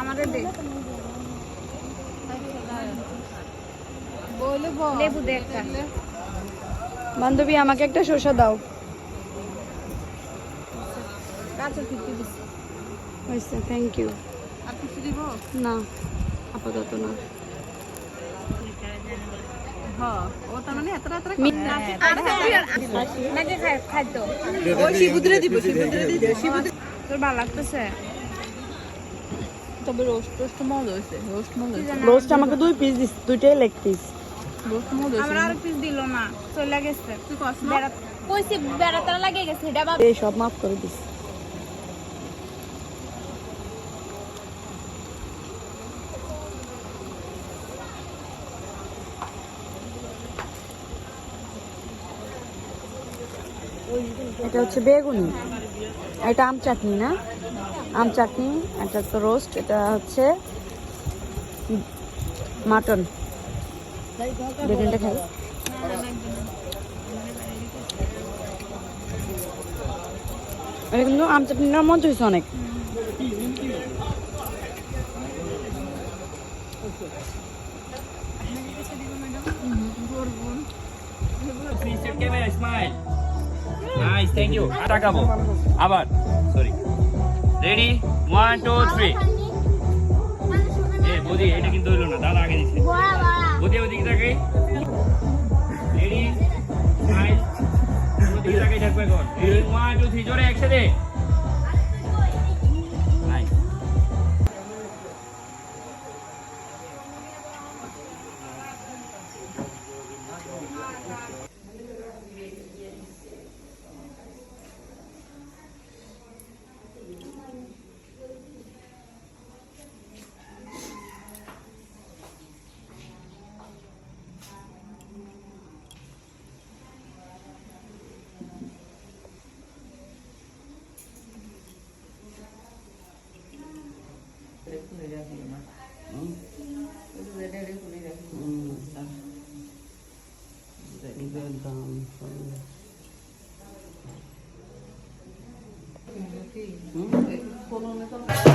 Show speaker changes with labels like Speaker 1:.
Speaker 1: আমাদের দে।
Speaker 2: লেবু দে একটা।
Speaker 3: বান্ধবী আমাকে একটা শসা দাও। থ্যাংক ইউ
Speaker 2: আর কিছু দিব?
Speaker 3: না আপাতত না।
Speaker 1: তোর ভালো লাগতেছে
Speaker 2: তবে রোস্ট রোস্ট মজা হয়েছে রোস্ট মজা
Speaker 1: রোস্ট আমাকে
Speaker 3: দুই পিস দিস দুইটাই লেগ পিস
Speaker 2: আমার আর
Speaker 1: পিস দিল না চলে গেছে।
Speaker 2: তুই কস বেড়া
Speaker 1: কইছি বেড়াতে লাগে গেছে এটা
Speaker 3: এই সব মাফ করে দিস এটা হচ্ছে বেগুনি। এটা আম চাটনি না? আম চাটনি, এটা তো রোস্ট এটা হচ্ছে মাটন। বেগুনটা খাই। এটা কিন্তু আম চাটনিটা মজা হয়েছে অনেক।
Speaker 4: Smile. Thank you. আর তাকাবো। আবার sorry ready one two three
Speaker 5: এ
Speaker 4: বদি এটা কিন্তু হইল না, দাদা আগে দিছে। বদি ওদিকে তাকাই। রেডি স্মাইল ওদিকে তাকাই থাকবে এখন। রেডি ওয়ান টু থ্রি জোরে একসাথে।
Speaker 2: จะยังไงมาอืมจะได้เรื่องนี้เลยอืมจ้ะจะอีเว
Speaker 6: นต์ตาม
Speaker 3: ฟังอืมคน
Speaker 2: นั้นก็